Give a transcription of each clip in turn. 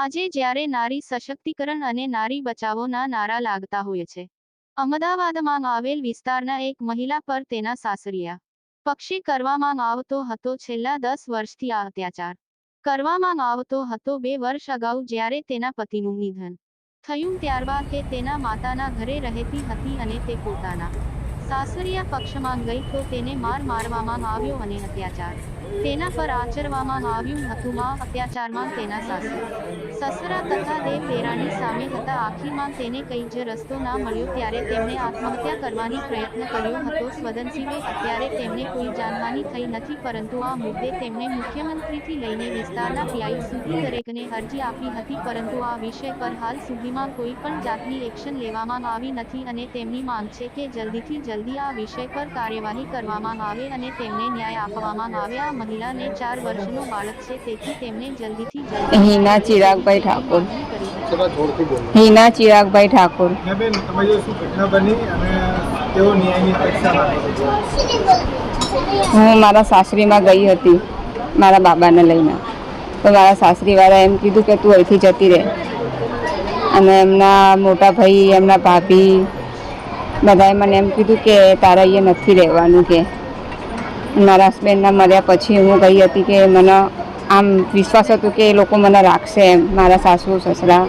આજે જ્યારે નારી સશક્તિકરણ અને નારી બચાવોના નારા લાગતા હોય છે. અમદાવાદમાં આવેલ વિસ્તારના એક મહિલા પર તેના સાસરિયા. પક્ષી કરવામાં આવતો હતો છેલ્લા દસ વર્ષથી આ અત્યાચાર. કરવામાં આવતો હતો બે વર્ષ અગાઉ જ્યારે તેના પતિનું નિધન થયું ત્યારબાદ તે તેના માતાના ઘરે રહેતી હતી અને તે પોતાના સાસરિયા પક્ષમાં ગઈ તો તેને માર મારવામાં આવ્યો અને અત્યાચાર. તેના પર આચરવામાં આવ્યું હતું માં, અત્યાચારમાં તેના સાસુ. સસરા તથા દેવ દેરાણી સામે હતા. આખીમાં તેને કઈ જ રસ્તો ના મળ્યો. ત્યારે તેમણે આત્મહત્યા કરવાની પ્રયત્ન કર્યો હતો. સ્વદનશીવે અત્યારે તેમને કોઈ જાનહાની થઈ નથી, પરંતુ આ મુદ્દે તેમણે મુખ્યમંત્રીથી લઈને વિસ્તારના પીઆઈ સુધી દરેકને અરજી આપી હતી, પરંતુ આ વિષય પર હાલ સુધીમાં કોઈ પણ જાતની એક્શન લેવામાં આવી નથી અને તેમની માંગ છે કે જલ્દીથી જલ્દી આ વિષય પર કાર્યવાહી કરવામાં આવે અને તેમને ન્યાય આપવામાં આવે. આ મહિલાને ચાર વર્ષનો બાળક છે તેથી તેમને જલ્દીથી જલ્દી હિના ચિરાગભાઈ ઠાકોર. હિના ચિરાગભાઈ ઠાકોર. ને બેન તમારી જોડે શું ઘટના બની અને કેવો ન્યાયની અપેક્ષા રાખો છો. હું મારા સાસરીમાં ગઈ હતી મારા બાબાને લઈને. તો મારા સાસરીવાળા એમ કીધું કે તું અહીંથી જતી રહે. અને એમના મોટા ભાઈ એમના ભાભી બધાએ મને એમ કીધું કે તારા અહીંયા નથી રહેવાનું કે. મારા હસબન્ડના મર્યા પછી હું ગઈ હતી કે મને આમ વિશ્વાસ હતો કે એ લોકો મને રાખશે એમ. મારા સાસુ સસરા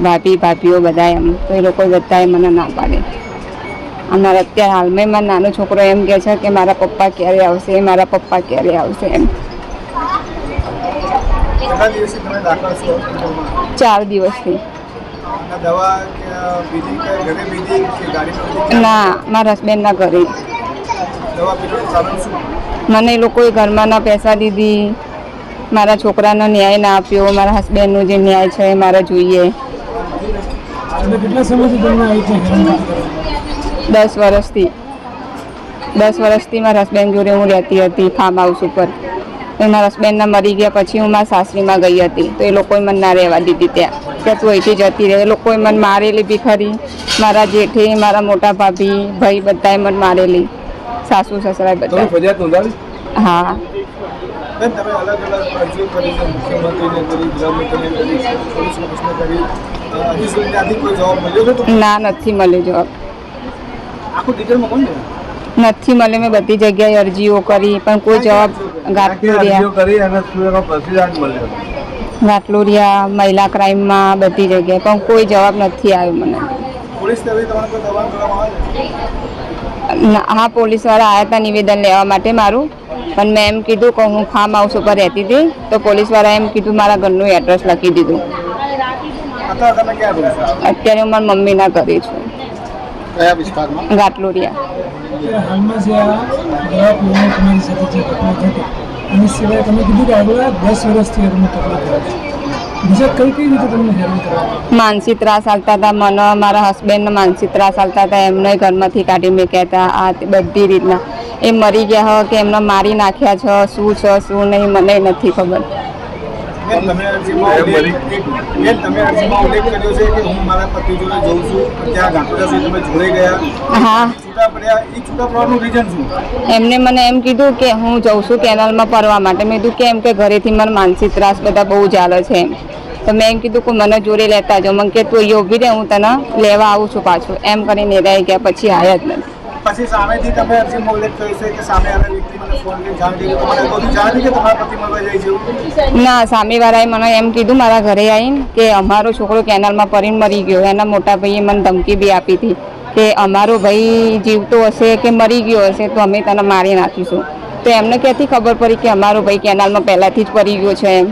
ભાભી ભાભીઓ બધા એમ. તો એ લોકો બધાએ મને ના પાડે. અમારા અત્યારે હાલમાં મારો નાનો છોકરો એમ કહે છે કે મારા પપ્પા ક્યારે આવશે મારા પપ્પા ક્યારે આવશે એમ. ચાર દિવસથી. દવા બીજી કે ઘરે બીજી કે ગાડીમાં ના મારા હસબન્ડના ઘરે. દવા પીવાનું કારણ શું? મને એ લોકોએ ઘરમાં ના પૈસા દીધી. મારા છોકરાનો ન્યાય ના આપ્યો. મારા હસબન્ડનો જે ન્યાય છે એ મારે જોઈએ. દસ વર્ષથી. દસ વર્ષથી મારા હસબન્ડ જોડે હું રહેતી હતી ફાર્મ હાઉસ ઉપર. મારા હસબન્ડના મરી ગયા પછી હું મારા સાસરીમાં ગઈ હતી. તો એ લોકોએ મને ના રહેવા દીધી ત્યાં. કે તું અહીંથી જતી રહે. એ લોકોએ મને મારેલી બી ખરી મારા જેઠે મારા મોટા ભાભી ભાઈ બધાએ મને મારેલી. સાસુ સસરાએ બધા. હા. ના નથી મળ્યો જવાબ. આખું ડિટેલમાં કોણ નથી મળે. મેં બધી જગ્યાએ અરજીઓ કરી પણ કોઈ જવાબ ગાટલોરિયા કરી મહિલા ક્રાઇમમાં બધી જગ્યાએ પણ કોઈ જવાબ નથી આવ્યો મને. હા પોલીસવાળા આવ્યા હતા નિવેદન લેવા માટે મારું. પણ મેં એમ કીધું કે હું ફાર્મ હાઉસ ઉપર રહેતી હતી તો પોલીસવાળાએ એમ કીધું મારા ઘરનું એડ્રેસ લખી દીધું. અત્યારે હું મારી મમ્મીના ઘરે છું. કયા વિસ્તારમાં? ગાટલોરિયા હાલમાં જે આ દવા પીવાની તમારી સાથે જે ઘટના ઘટી એની સિવાય તમે કીધું કે આગળ દસ વર્ષથી તમને તકલીફ પડે છે. માનસિક ત્રાસ આવતા હતા. મને મારા હસબન્ડને માનસિક ત્રાસ આવતા હતા. એમને ઘરમાંથી કાઢી મૂક્યા હતા. આ તે બધી રીતના. એ મરી ગયા હો કે એમને મારી નાખ્યા છે? શું છે? શું નહીં? મને નથી ખબર. તમે અરજીમાં ઉલ્લેખ બેન તમે અરજીમાં ઉલ્લેખ કર્યો છે કે હું મારા પતિ જોડે જઉં છું ત્યાં ગાંઠોડા સુધી તમે જોડે ગયા. હા. છૂટા પડ્યા એ છૂટા પડવાનું રીઝન શું? એમને મને એમ કીધું કે હું જઉં છું કેનાલમાં ફરવા માટે. મેં કીધું કેમ કે ઘરેથી મને માનસિક ત્રાસ બધા બહુ ચાલે છે એમ. તો મેં એમ કીધું કે મને જોડે લેતા જાઓ. મને કે તું યોગી રે હું તને લેવા આવું છું પાછું. એમ કરીને રહી ગયા પછી આવ્યા જ નથી. પછી સામેથી તમે અરજીમાં ઉલ્લેખ કર્યો છે કે સામે આવેલા વ્યક્તિ મને ફોન જાણ કરી તમારે બધું જાણ કે તમારા પતિ મળવા જઈ છે ના સામેવાળાએ મને એમ કીધું મારા ઘરે આવીને કે અમારો છોકરો કેનાલમાં પડીને મરી ગયો. એના મોટા ભાઈએ મને ધમકી બી આપી હતી કે અમારો ભાઈ જીવતો હશે કે મરી ગયો હશે તો અમે તને મારી નાખીશું. તો એમને ક્યાંથી ખબર પડી કે અમારો ભાઈ કેનાલમાં પહેલાંથી જ પડી ગયો છે એમ?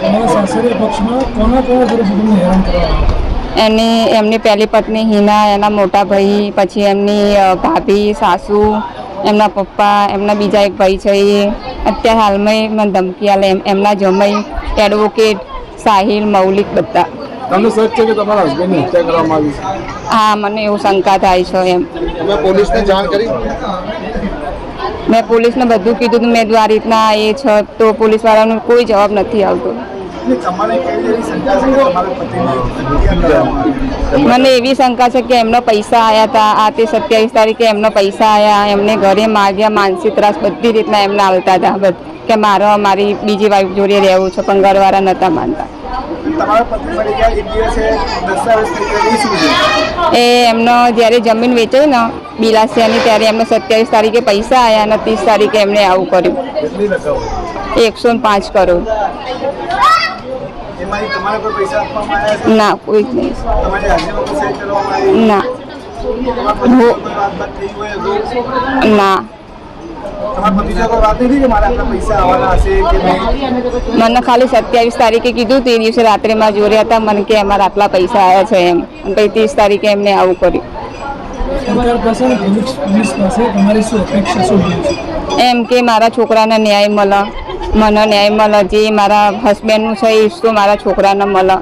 તમારા પક્ષમાં કોના કોના તમને હેરાન કરવામાં આવે? એની એમની પહેલી પત્ની હિના એના મોટા ભાઈ પછી એમની ભાભી સાસુ એમના પપ્પા એમના બીજા એક ભાઈ છે એ. અત્યારે હાલમાં મને ધમકી આલે એમ એમના જમાઈ એડવોકેટ સાહિલ મૌલિક બધા. તમને સચ છે કે તમારા હસબન્ડની હત્યા કરવામાં આવી છે? હા મને એવું શંકા થાય છે એમ. તમે પોલીસને જાણ કરી? મેં પોલીસને બધું કીધું મેં આ રીતના એ છે તો પોલીસવાળાનો કોઈ જવાબ નથી આવતો. મને એવી શંકા છે કે એમનો પૈસા આવ્યા હતા. આ તે સત્યાવીસ તારીખે એમનો પૈસા આવ્યા એમને ઘરે માગ્યા માનસિક ત્રાસ બધી રીતના એમને આવતા હતા. કે મારો મારી બીજી વાઈફ જોડે રહેવું છે પણ ઘરવાળા નહોતા માનતા. એ એમનો જ્યારે જમીન વેચાઈ ને બિલાસિયાની ત્યારે એમને સત્યાવીસ તારીખે પૈસા આવ્યા અને ત્રીસ તારીખે એમણે આવું કર્યું. એકસો ને પાંચ કરોડ. ના કોઈ જ નહીં. ના. મને ખાલી સત્યાવીસ તારીખે કીધું તે દિવસે રાત્રે માં જોડે હતા મને કે અમારા આટલા પૈસા આવ્યા છે એમ. પછી ત્રીસ તારીખે એમને આવું કર્યું. એમ કે મારા છોકરાને ન્યાય મળે. મને ન્યાય મળે જે મારા હસબન્ડનું છે એ મારા છોકરાને મળે.